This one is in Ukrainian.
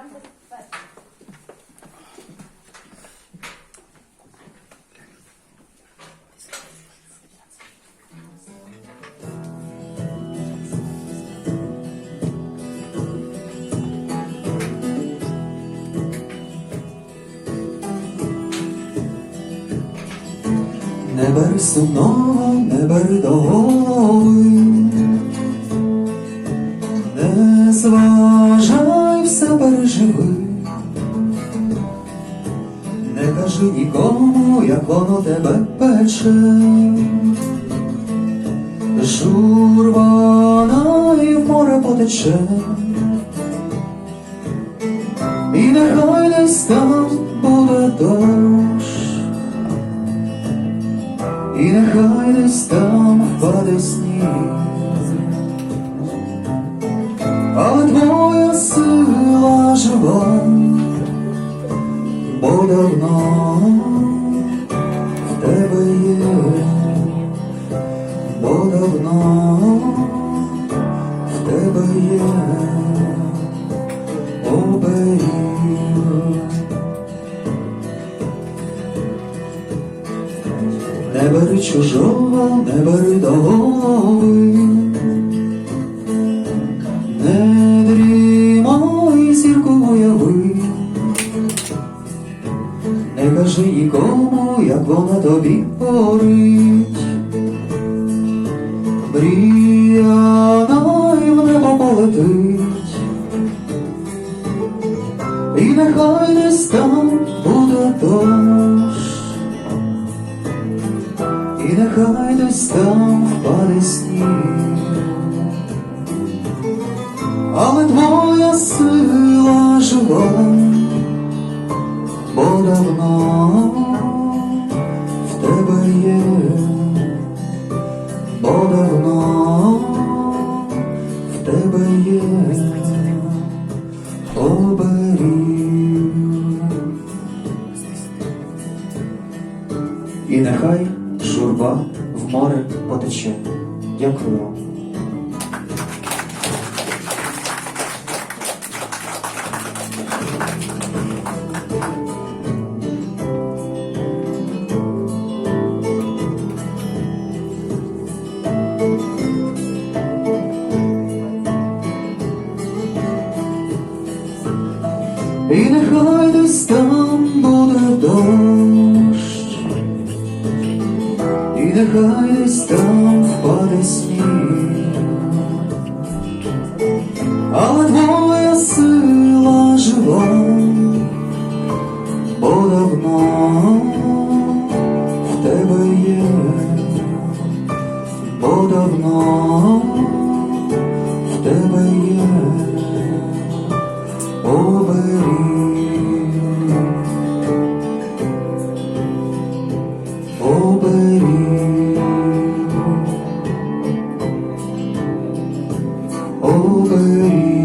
Гляньте перше. Не бери сумного, не бери не зважай, переживи, не кажи нікому, як воно тебе пече, журба і в море потече, і нехай десь там буде дощ. І нехай десь там впаде сніг, бо давно в тебе є, бо давно в тебе є. Оберіг. Не бери чужого, не бери до кажи нікому, як вона тобі горить. Мрія най в небо полетить, і нехай десь там буде дощ. І нехай десь там впаде сніг, але твоя сила жива, бо давно в тебе є, бо давно в тебе є оберіг. І нехай журба в море потече. Дякую І нехай десь там буде дощ, і нехай десь там впаде сніг, over you.